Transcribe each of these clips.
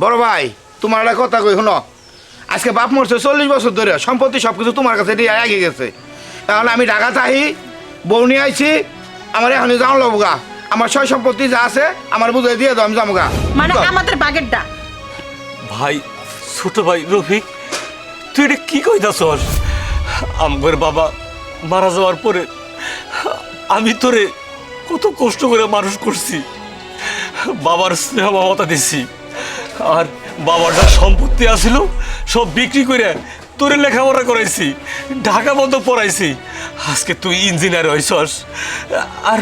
বড় ভাই তোমার একটা কথা কই শুনো। আজকে বাপ মরছে চল্লিশ বছর ধরে সম্পত্তি সব কিছু তোমার কাছে দিয়ে আগে গেছে। তাহলে আমি ঢাকা চাহি বউ নিয়ে আইছি আমার এখনই যাও লবগা আমার সয় সম্পত্তি যা আছে আমার বুঝে দিয়ে দাও আমি যাব মানে আমাদের বাগেরটা ভাই ছোট ভাই রফিক তুই এটা কি কইতাছস? আমার বাবা মারা যাওয়ার পরে আমি তোরে কত কষ্ট করে মানুষ করছি। বাবার স্নেহ মমতা দিছি। আর বাবার যা সম্পত্তি আছিল, সব বিক্রি করে তোরে লেখাপড়া করাইছি, ঢাকা বন্ধ পড়াইছি। আজকে তুই ইঞ্জিনিয়ার হইছস। আর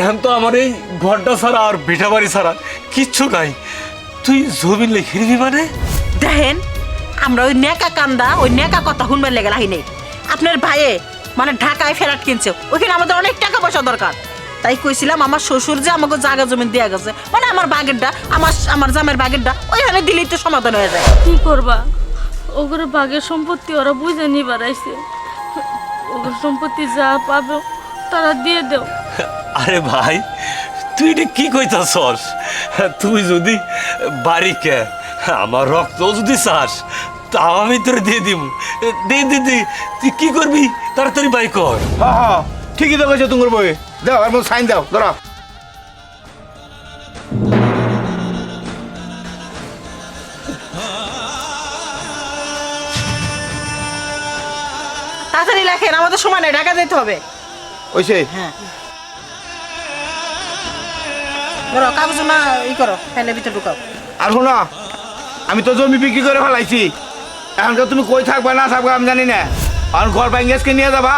এখন তো আমার এই ঘরটা ছাড়া আর ভিটা বাড়ি ছাড়া কিচ্ছু নাই। তুই জমি লিখে দিবি মানে? দেখেন, আমরা ওই নেকা কান্দা, ওই নেকা কথা শুনবার লেগে লাহি নেই। আপনার ভাইয়ে মানে ঢাকায় ফেরাট কিনছে ওইখানে আমাদের অনেক টাকা পয়সা দরকার। তাই কইছিলাম আমার শ্বশুর যে আমাকে জায়গা জমি দেয়া গেছে। মানে আমার বাগেরটা আমার আমার জামের বাগেরটা ওইখানে দিলেই তো সমাধান হয়ে যায়। কি করবা? ওগুলো বাঘের সম্পত্তি ওরা বুঝে নি বাড়াইছে ওগুলো সম্পত্তি যা পাবে তারা দিয়ে দেও। আরে ভাই তুই এটা কি কইতাছস? তুই যদি বাড়ি কে আমার রক্ত যদি চাস তাও আমি তোরে দিয়ে দিব দে দে দে তুই কি করবি? তাড়াতাড়ি বাই কর। হ্যাঁ হ্যাঁ। ঠিকই তো কইছো তোমার বই। দাও আর সাইন দাও ধরো। তাড়াতাড়ি লেখেন আমাদের সময় নেই ঢাকা যেতে হবে। ওইসে? হ্যাঁ। কাগজ না ই করো ফ্যানের ভিতরে ঢুকাও। আর শোনো আমি তো জমি বিক্রি করে ফেলাইছি। এখনকার তুমি কই থাকবা না থাকবা আমি জানি না। আর ঘর ভাঙ্গে আজকে নিয়ে যাবা।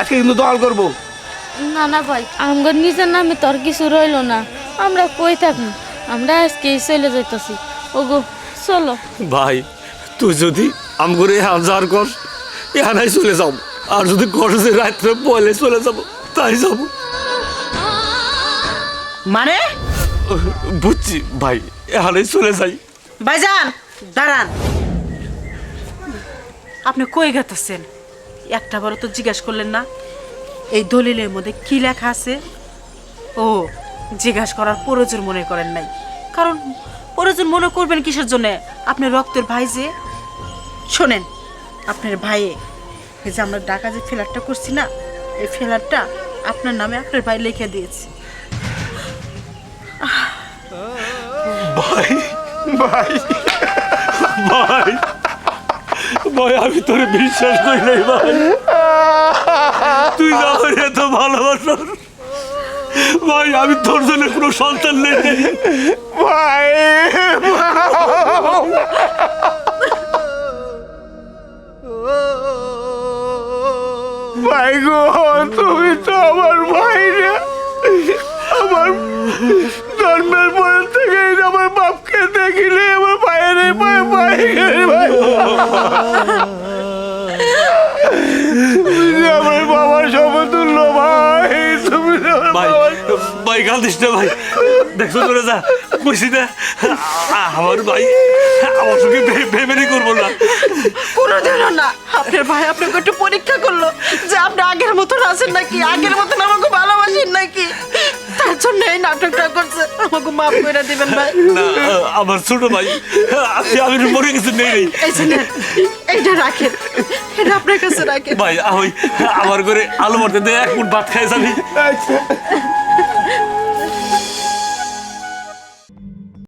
আজকে কিন্তু দল করব। না না ভাই আমগর নিজের নামে তোর কিছু রইল না। আমরা কই থাকি আমরা আজকে চলে যাইতাছি। ওগো চলো। ভাই তুই যদি আমগরে হাজার কর এখানাই চলে যাব আর যদি কলেজে রাত্রে পয়লে চলে যাব তাই যাব। মানে? বুঝছি ভাই এখানেই চলে যাই। ভাইজান দাঁড়ান। আপনি কই গেতেছেন? একটা বড় তো জিজ্ঞাসা করলেন না। এই দলিলের মধ্যে কি লেখা আছে? ও, জিজ্ঞাসা করার প্রয়োজন মনে করেন নাই। কারণ প্রয়োজন মনে করবেন কিসের জন্য? আপনার রক্তের ভাই যে। শোনেন, আপনার ভাইয়ে, এই যে আমরা ডাকা যে ফ্ল্যাটটা করছি না, এই ফ্ল্যাটটা আপনার নামে আপনার ভাই লিখে দিয়েছে। ভাই ভাই ভাই ভাই, আমি তোরে বিশ্বাস করি নাই ভাই। তুই আমার এত ভালোবাসার ভাই, আমি তোর জন্য কোনো সন্তান নেই। ভাই ভাই গো, তুমি তো আমার ভাই রে। আমার জন্মের পর থেকে আমার বাপকে দেখিলে আমার ভাইয়ের ভাই ভাই ভাই আমার বাবার সমতুল্য ভাই তুমি ভাই ভাই গাল দিস না, ভাই। দেখছ তোরে যা কইছি না। আমার ভাই, আমার সঙ্গে বেমেনি করব না। কোনোদিনও না। আপনার ভাই আপনাকে একটু পরীক্ষা করল যে আপনি আগের মতন আছেন নাকি? আগের মতন আমাকে ভালোবাসেন নাকি? জন্য এই নাটকটা করছে। আমাকে মাফ করে দিবেন ভাই। না আমার ছোট ভাই আমি আমি মরে গেছি নেই এই নেন, রাখেন এটা আপনার কাছে রাখেন। ভাই ওই আমার ঘরে আলু মারতে দে এক ফুট ভাত খাই যাবি আচ্ছা।